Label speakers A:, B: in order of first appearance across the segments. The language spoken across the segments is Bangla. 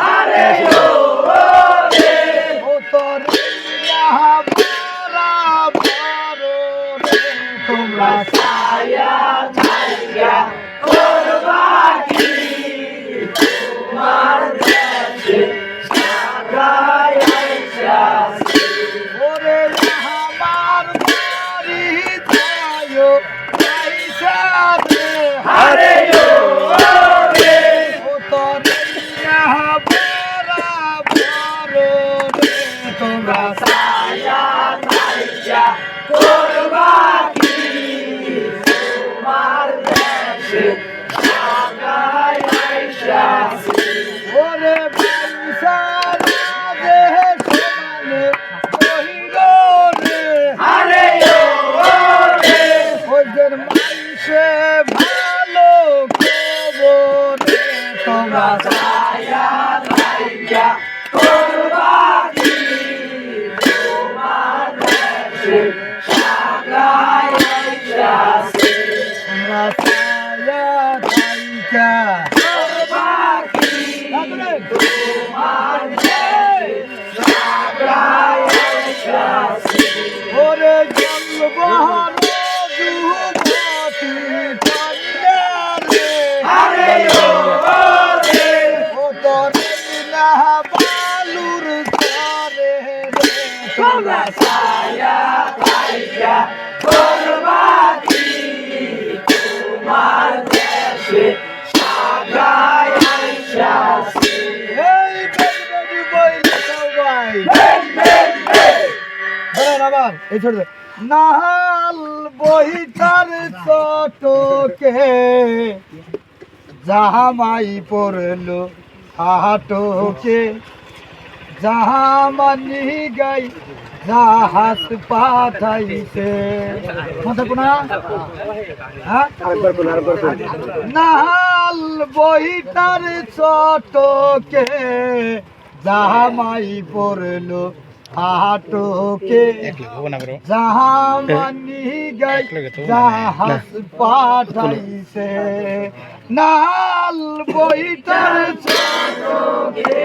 A: ধৈরো আবার এই ছোট নাহাল বহিতার চটকে জাহামাই পড়ল হাটকে জাহামানি গাই, জাহাজ পাঠাইছে। মনে কোনা? হ্যাঁ? নাহাল বহিতার চটকে জাহামাই পড়ল
B: হব
A: জাহামানি গাই জাহাজ পাঠাইছে নাল বইটার চোখে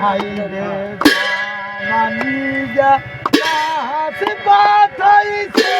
A: হাইরে জাহামানি গা জাহাজ পাঠাইছে।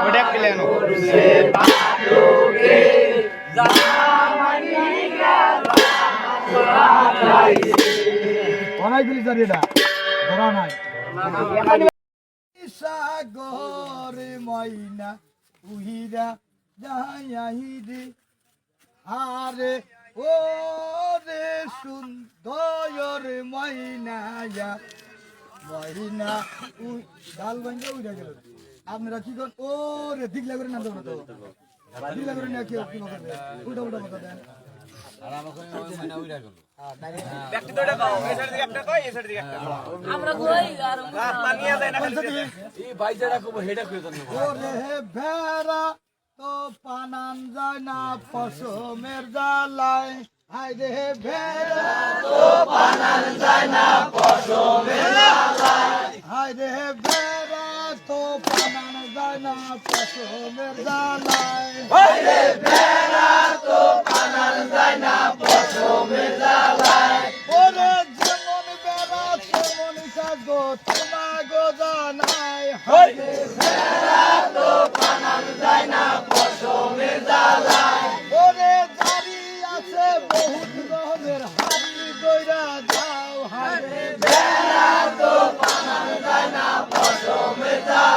B: ওটা প্লেন
C: সে পালোকে জামানি বাড়াইছে
A: অনাই গুলি স্যার এটা। ধরা নাই। সাগর ময়না উহিরা যাইরে আরে ও রে সুন্দর ময়না ময়না উই ডাল ভাঙ্গা উইরা গেল। আপনারা কি করেন ও রে দিগলা করে না তো তো। দিগলা করে না কেউ কি বলবে উল্টা উল্টা কথা দেন ওরে ভেড়া তো পানান যায় না পশমের জ্বালায়। হাই রে ভেড়া তো পানান যায় না জ্বালায় হাই রে ভেড়া তো পানানো যায় না পশমের জ্বালায় ওরে যেমন বেড়া তেমন সাজো তোমা গো জানাই হাইরে ওরে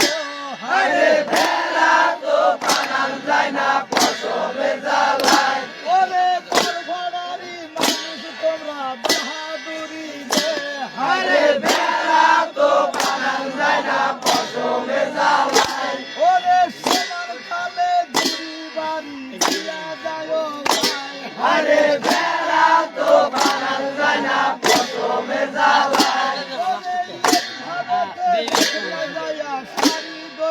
A: শিখাবো হারে ওরে পরভরারি মানুষ তোমরা বাহাদুরি দে হারে ওরে সোনার কালে ঘুরি বাড়ি দিয়া যাও ভাই হারে ওরে ভাবতে দেখলে যায়া সারি দইর ভাই হারে ওরে বেশ বইলা চাও বাবা আবার একটু ঝটপট করে দিলে মেলা ভালো লাগে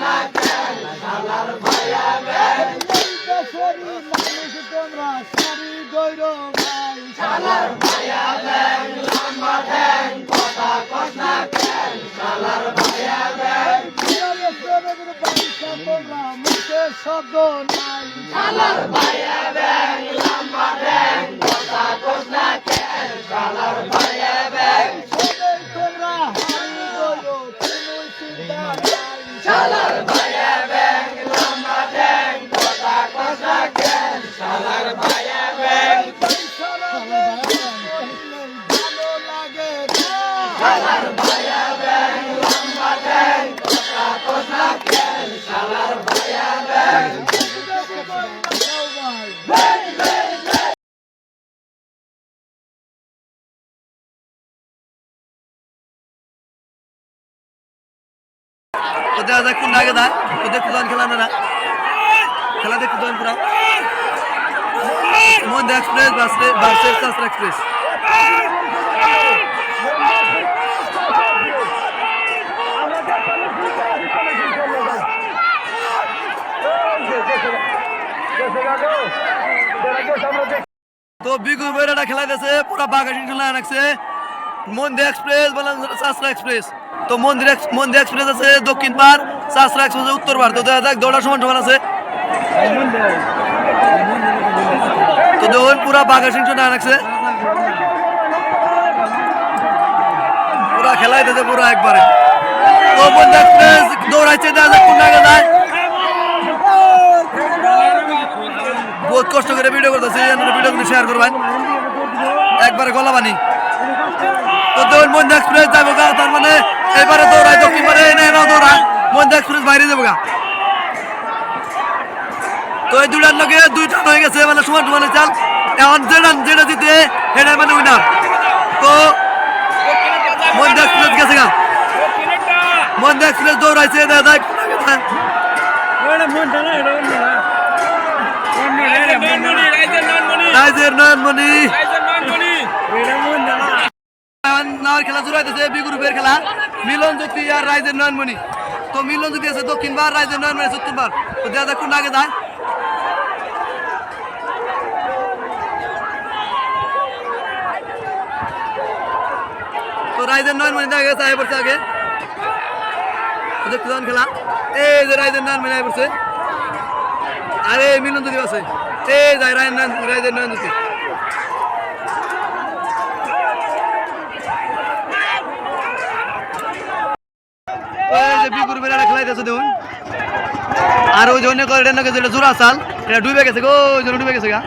A: নাই শালার এই দেশেরই মানুষ তোমরা সারি দৈর ভাই শালার এই বিয়ারে প্রেমের পয়সা তোমরা মুখে শব্দ নাই শালার সবাই তোমরা শালার ভালো
D: ওদের আজ কোন আগে দা ওদের কুদান খেলা না খেলা দেখতে জয়েন করা মধ্যে এক্সপ্রেস বাসে বাসে এক্সপ্রেস তো বিগু বেড়াটা খেলা দিয়েছে পুরা বাগাসি খেলা রাখছে মন্দির এক্সপ্রেস শাস্ত্রা এক্সপ্রেস তো মন্দির মন্দির এক্সপ্রেস আছে দক্ষিণ পার শাস্ত্রা এক্সপ্রেস উত্তর পার তো দেখা যাক দৌড়ার সমান সমান আছে। তো দেখুন পুরা বাঘা সিং না রাখছে পুরা খেলাই দিতে পুরা একবারে। তো বন্ধু এক্সপ্রেস দৌড়াইছে বহুত কষ্ট করে ভিডিও করতেছে ভিডিও শেয়ার করবেন। একবারে গলা বানি তো দেখুন বন্ধু এক্সপ্রেস যাব গা তার মানে এবারে দৌড়ায় দক্ষিণ পারে এনে এনে দৌড়ায় বন্ধু এক্সপ্রেস বাইরে যাব গা। তো এই দুটার লগে দুইটা হয়ে গেছে মানে সমান সমানে চাল। এখন যেটা যেটা জিতে সেটা মানে উইনার তো মধ্যে এক্সপ্রেস গেছে গা। এক্সপ্রেস দৌড়াইছে দেখা যায় রাইজের নয়নমণি নাওয়ার খেলা শুরু হইতেছে, বি গ্রুপের খেলা। মিলন জ্যোতি আর রাইজের নয়নমণি। তো মিলন জ্যোতি আছে দক্ষিণ বার, রাইজের নয়নমণি সত্তর বার। তো দেখা যাক কোন আগে যায়। তো রাইজের নয়নমণি দেখা গেছে, আগে পড়ছে আগে। দেখতে যান খেলা। এই যে রাইজের নয়নমণি আগে পড়ছে। আরে মিলন জ্যোতি আছে। এই যায় নয়ন রাইজের নয়ন বিগুর বেড়া খেলাইতেছে দেখুন। আর ওই জন্য করে এটা যেটা জোড়া চাল, এটা ডুবে গেছে গো জন্য ডুবে গেছে গা।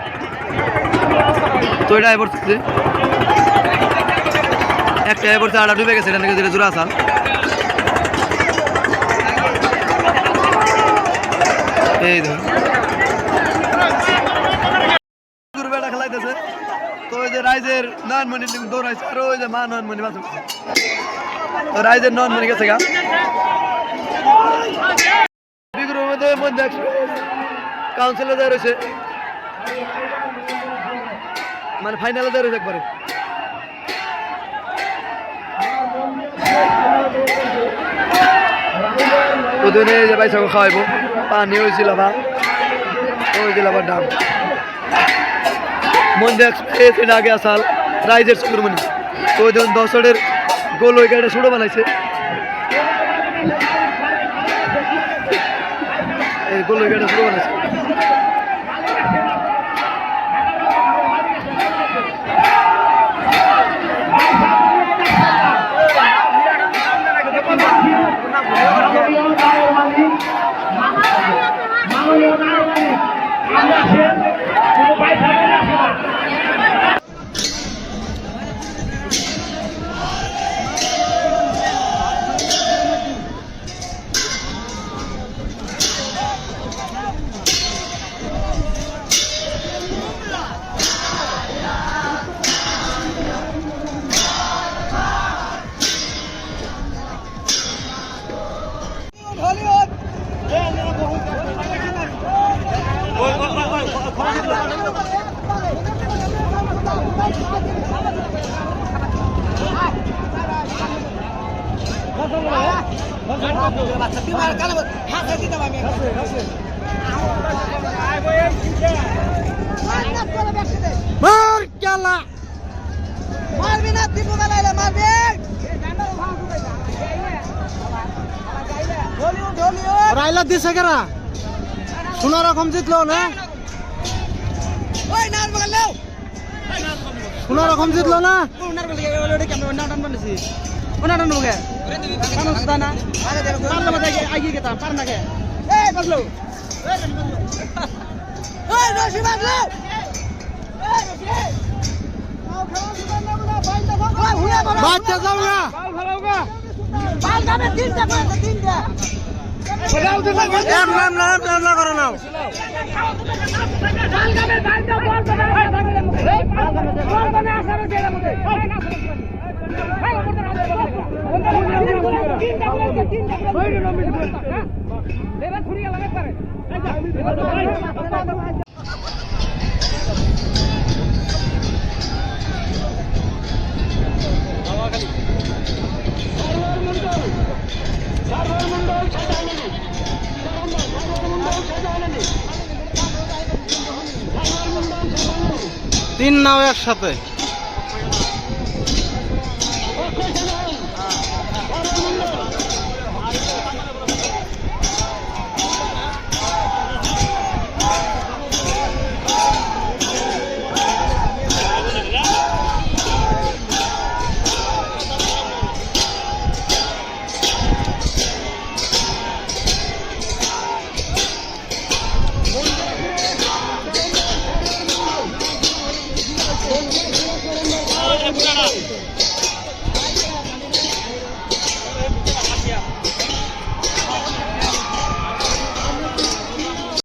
D: তো এটা এবার একটা এবার আটা ডুবে গেছে এটা নাকি জোড়া চাল। এই বেড়া খেলাইতেছে। তো ওই যে রাইজের নয়নমণি দৌড়াইছে, আর ওই যে মা নয়নমণি বাঁচে তো রাইজের নয়নমণি গেছে গা রয়েছে মানে ফাইনালে রয়েছে একবারে ওদিনে যে পয়সা খাওয়াইবো পানি হয়েছিল বা হয়েছিল আবার মধ্যে এক্সপ্রেস এর আগে আসাল রাইজের সুব্রমণি তো ওই ধরুন দশরের গোল ওই গাড়িটা ছোটো বানাইছে। এই গোল ওই গাড়িটা ছোটো বানাইছে।
A: রাইলা দিছে কেরা? সোনা রকম জিতলো না? সোনা রকম জিতলো না?
E: নাচ
A: বাচ্চা যাও না
E: তিনটা করে